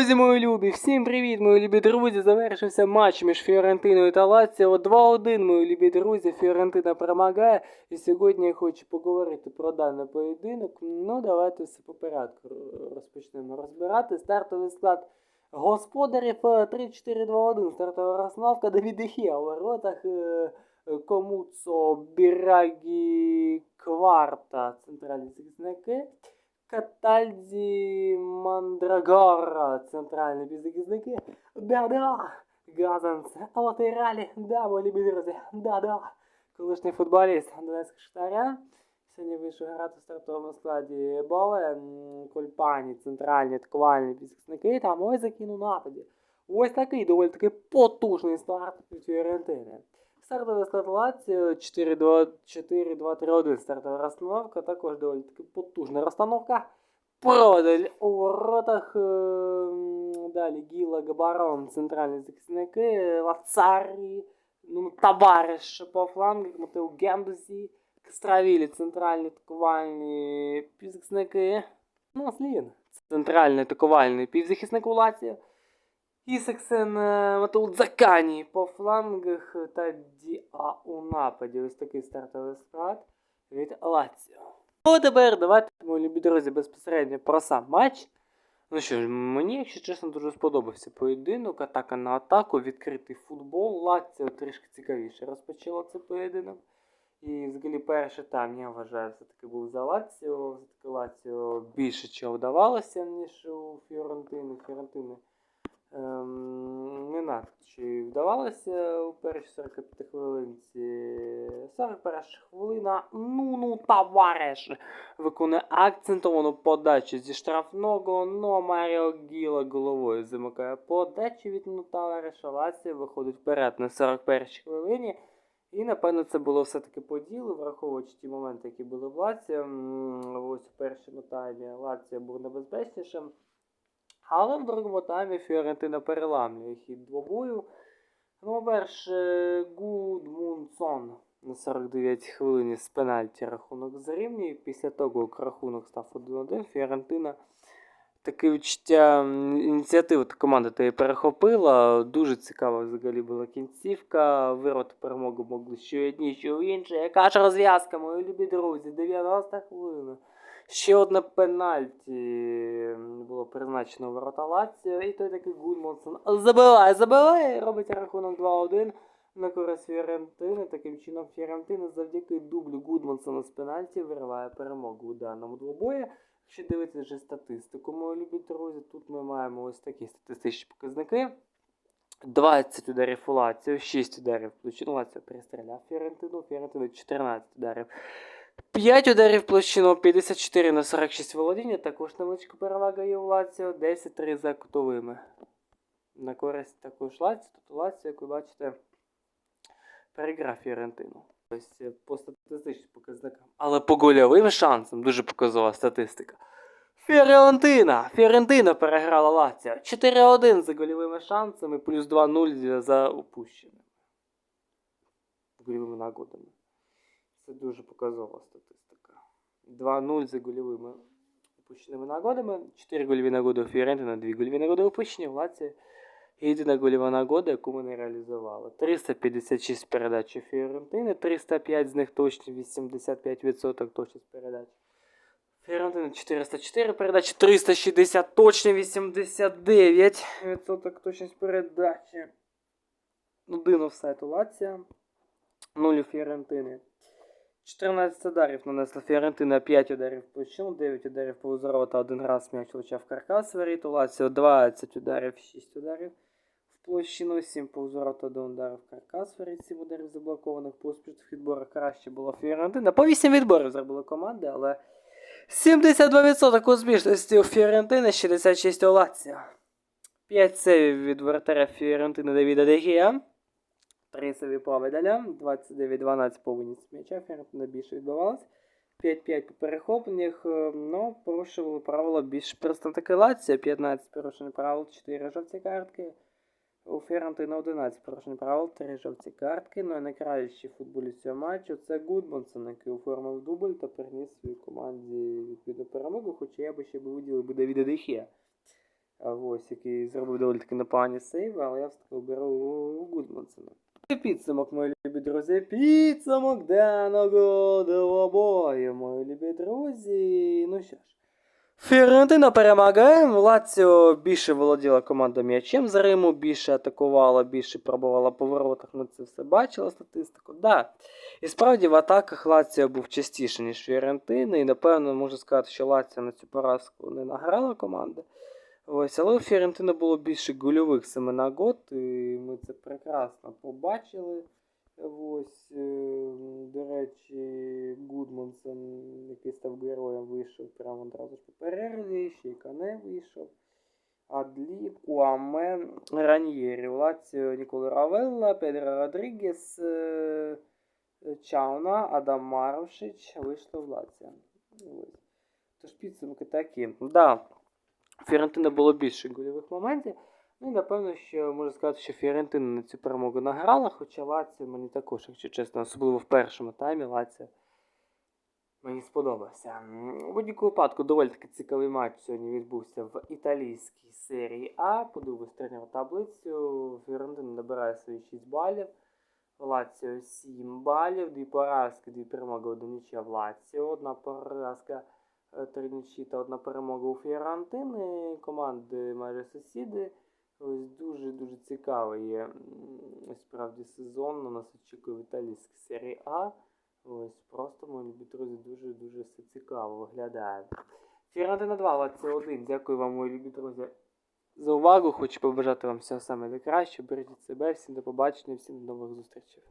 Друзі мої любі, всім привіт, мої любі друзі. Завершився матч між Фіорентиною та Лаціо. 2-1, мої любі друзі. Фіорентина перемагає. І сьогодні я хочу поговорити про даний поєдинок. Ну, давайте все по порядку розпочнемо розбирати. Стартовий склад господарів е, 3-4-2-1. Стартова розстановка Давід Дехія у воротах. е, е, Комуцо, Бірагі, Кварта, центральні захисники. Катальзі Мандрагора, центральні півзахисники. Да-да! Газанс, латералі, да, мої любі друзі, да-да. Колишній футболіст Донецька Штаря. Сьогодні вийшов грати в стартовому складі Бове, Кольпані, центральні атакувальні півзахисники, там ось закинув нападі. Ось такий доволі таки потужний старт від Фіорентини. Стартовий склад Лаціо 4-2-3-1 стартова розстановка, також доволі таки потужна розстановка. Продаль у воротах. е, Далі Гіла, Габарон, центральні захисники, Лацарі, ну, Табариш по флангах, Матео Гендусі, Кастравілі, центральні атакувальні півзахисники. Ну, Слін, центральний атакувальний півзахисник у Лаціо. Ісексен Матул Дзакані по флангах та Діа у нападі. Ось такий стартовий склад від Лаціо. Ну, тепер давайте, мої любі друзі, безпосередньо про сам матч. Ну що ж, мені, якщо чесно, дуже сподобався поєдинок, атака на атаку, відкритий футбол. Лаціо трішки цікавіше розпочало цей поєдинок. І взагалі перший тайм, я вважаю, все-таки був за Лаціо. Все-таки Лаціо більше чого вдавалося, ніж у Фіорентини. Фіорентини Ем, не надто чи вдавалося у першій 45 хвилинці. 41 хвилина. Ну ну товариш! Виконує акцентовану подачу зі штрафного, но Маріо Гіла головою замикає подачу від ну товариша. Ласі виходить вперед на 41 хвилині. І напевно це було все-таки по ділу, враховуючи ті моменти, які були в Лаці. Ось у першому таймі Лація був небезпечнішим. Але в другому таймі Фіорентина переламлює хід двобою. Ну, перше, Гудмунсон на 49 хвилині з пенальті рахунок зрівнює. Після того, як рахунок став 1-1, Фіорентина таке відчуття ініціативу та команда та перехопила. Дуже цікава взагалі була кінцівка. Вироти перемоги могли що одні, що інші. Яка ж розв'язка, мої любі друзі, 90 хвилина. Ще одне пенальті було призначено ворота Лаціо, і той такий Гудмонсон забиває, забиває робить рахунок 2-1 на користь Фіорентини. Таким чином Фіорентина завдяки дублю Гудмонсона з пенальті вириває перемогу у даному двобої. Якщо дивитися вже статистику, мої любі друзі, тут ми маємо ось такі статистичні показники. 20 ударів у Лаціо, 6 ударів. Лаціо перестріляв Фіорентину, Фіорентина 14 ударів. 5 ударів площину, 54 на 46 володіння, також невеличка перевага є у Лаціо, 10-3 за кутовими. На користь також Лаціо, тобто Лаціо, як ви бачите, переграв Фіорентину. Е, по статистичним показникам. Але по гольовим шансам дуже показова статистика. Фіорентина! Фіорентина переграла Лаціо. 4-1 за гольовими шансами, плюс 2-0 за упущеними. Гольовими нагодами. Це дуже показова статистика. 2-0 за гольовими упущеними нагодами. 4 гольові нагоди у Фіорентина, 2 гольові нагоди упущені. В Лаці єдина гольова нагода, яку не реалізували. 356 передач у Фіорентини, 305 з них точні, 85% точність передач. Фіорентина 404 передачі, 360 точні, 89% точність передачі. Один офсайт у Лація. 0 у Фіорентини. 14 ударів нанесла Фіорентина, 5 ударів в площину, 9 ударів по узору та один раз м'яч влучав каркас воріт. Лаціо 20 ударів, 6 ударів в площину, 7 по узору та 1 удар в каркас воріт, 7 ударів заблокованих по успішних відборах краще було Фіорентина. По 8 відборів зробили команди, але 72% успішності у Фіорентини, 66 у Лаціо. 5 сейвів від вратаря Фіорентини Давіда Дегія. 3 сейві 29-12 по винісі м'яча, Фіорентина більше відбувалась. 5-5 по перехопленнях, е, ну, порушували правила більш представники Лація, 15 порушень правил, 4 жовті картки. У Фіорентина 11 порушень правил, 3 жовті картки. Ну і найкращий футболіст цього матчу це Гудмансон, який оформив дубль та приніс своїй команді відповідну перемогу, хоча я би ще би виділив би Давіда Дехія. Ось, який зробив доволі таки непогані сейви, але я все-таки беру Гудмансона. Підсумок, мої любі друзі. Підсумок денного двобою, мої любі друзі. Ну що ж. Фіорентина перемагає. Лаціо більше володіла командою м'ячем з Риму, більше атакувала, більше пробувала по воротах. Ми це все бачили статистику. Да. І справді в атаках Лаціо був частіше, ніж Фіорентина. І напевно можу сказати, що Лаціо на цю поразку не награла команда. Ось, але у Фіорентини було більше гольових саме нагод, і ми це прекрасно побачили. Ось, е, до речі, Гудмансон, який став героєм, вийшов прямо одразу ж по перерві, ще й Кане вийшов. Адлі, Куаме, Раньєрі, Лаціо, Нікола Равелла, Педро Родрігес, е, Чауна, Адам Марушич вийшли в Лаціо. Тож підсумки такі. Да, Фіорентина було більше гольових моментів. Ну і напевно, що можу сказати, що Фіорентина на цю перемогу награла, хоча Лаціо мені також, якщо чесно, особливо в першому таймі Лаціо мені сподобався. У будь-якому випадку доволі таки цікавий матч сьогодні відбувся в італійській серії А. Подивимось тренеру таблицю. Фіорентина набирає свої 6 балів. Лаціо 7 балів, дві поразки, дві перемоги, одна нічия в Лаціо, одна поразка, три нічі та одна перемога у Фіорентини. Команди майже сусіди. Ось дуже-дуже цікавий є справді сезон. На нас очікує в італійській серії А. Ось просто, мої любі друзі, дуже-дуже все цікаво виглядає. Фіорентина 2, Лаціо 1. Дякую вам, мої любі друзі, за увагу. Хочу побажати вам всього саме найкраще. Бережіть себе, всім до побачення, всім до нових зустрічей.